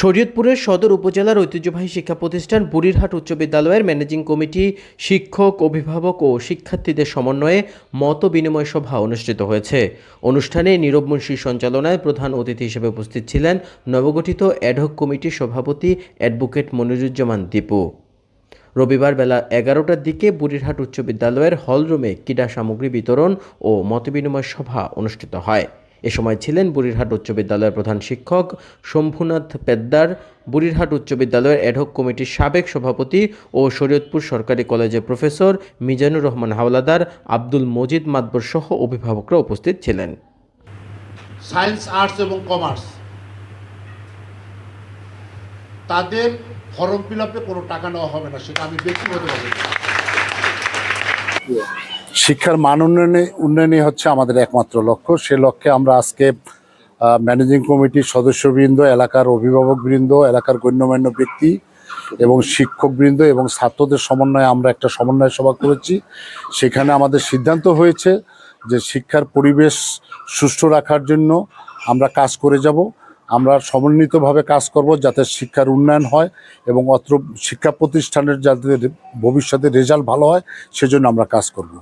শরীয়তপুরের সদর উপজেলার ঐতিহ্যবাহী শিক্ষা প্রতিষ্ঠান বুড়িরহাট উচ্চ বিদ্যালয়ের ম্যানেজিং কমিটি শিক্ষক, অভিভাবক ও শিক্ষার্থীদের সমন্বয়ে মত বিনিময় সভা অনুষ্ঠিত হয়েছে। অনুষ্ঠানে নীরব মুন্সির সঞ্চালনায় প্রধান অতিথি হিসেবে উপস্থিত ছিলেন নবগঠিত অ্যাডহক কমিটির সভাপতি অ্যাডভোকেট মনিরুজ্জামান দীপু। রবিবার বেলা এগারোটার দিকে বুড়িরহাট উচ্চ বিদ্যালয়ের হলরুমে ক্রীড়া সামগ্রী বিতরণ ও মতবিনিময় সভা অনুষ্ঠিত হয়। এ সময় ছিলেন বুড়িরহাট উচ্চ বিদ্যালয়ের প্রধান শিক্ষক শম্ভুনাথ পেদ্দার। বুড়িরহাট উচ্চ বিদ্যালয়ের অ্যাডহক কমিটির সাবেক সভাপতি ও শরীয়তপুর সরকারি কলেজের প্রফেসর মিজানুর রহমান হাওলাদার, আব্দুল মজিদ মাতবর সহ অভিভাবকরা উপস্থিত ছিলেন। সায়েন্স, আর্টস এবং কমার্স। তাদের ফর্ম ফিল আপে কোনো টাকা নেওয়া হবে না, সেটা আমি ব্যক্তিগতভাবে শিক্ষার মান উন্নয়নে, উন্নয়নই হচ্ছে আমাদের একমাত্র লক্ষ্য। সে লক্ষ্যে আমরা আজকে ম্যানেজিং কমিটির সদস্যবৃন্দ, এলাকার অভিভাবকবৃন্দ, এলাকার গণ্যমান্য ব্যক্তি এবং শিক্ষকবৃন্দ এবং ছাত্রদের সমন্বয়ে আমরা একটা সমন্বয় সভা করেছি। সেখানে আমাদের সিদ্ধান্ত হয়েছে যে শিক্ষার পরিবেশ সুষ্ঠু রাখার জন্য আমরা কাজ করে যাব। আমরা সমন্বিতভাবে কাজ করব যাতে শিক্ষার উন্নয়ন হয় এবং অত্র শিক্ষা প্রতিষ্ঠানের যাতে ভবিষ্যতে রেজাল্ট ভালো হয়, সেজন্য আমরা কাজ করব।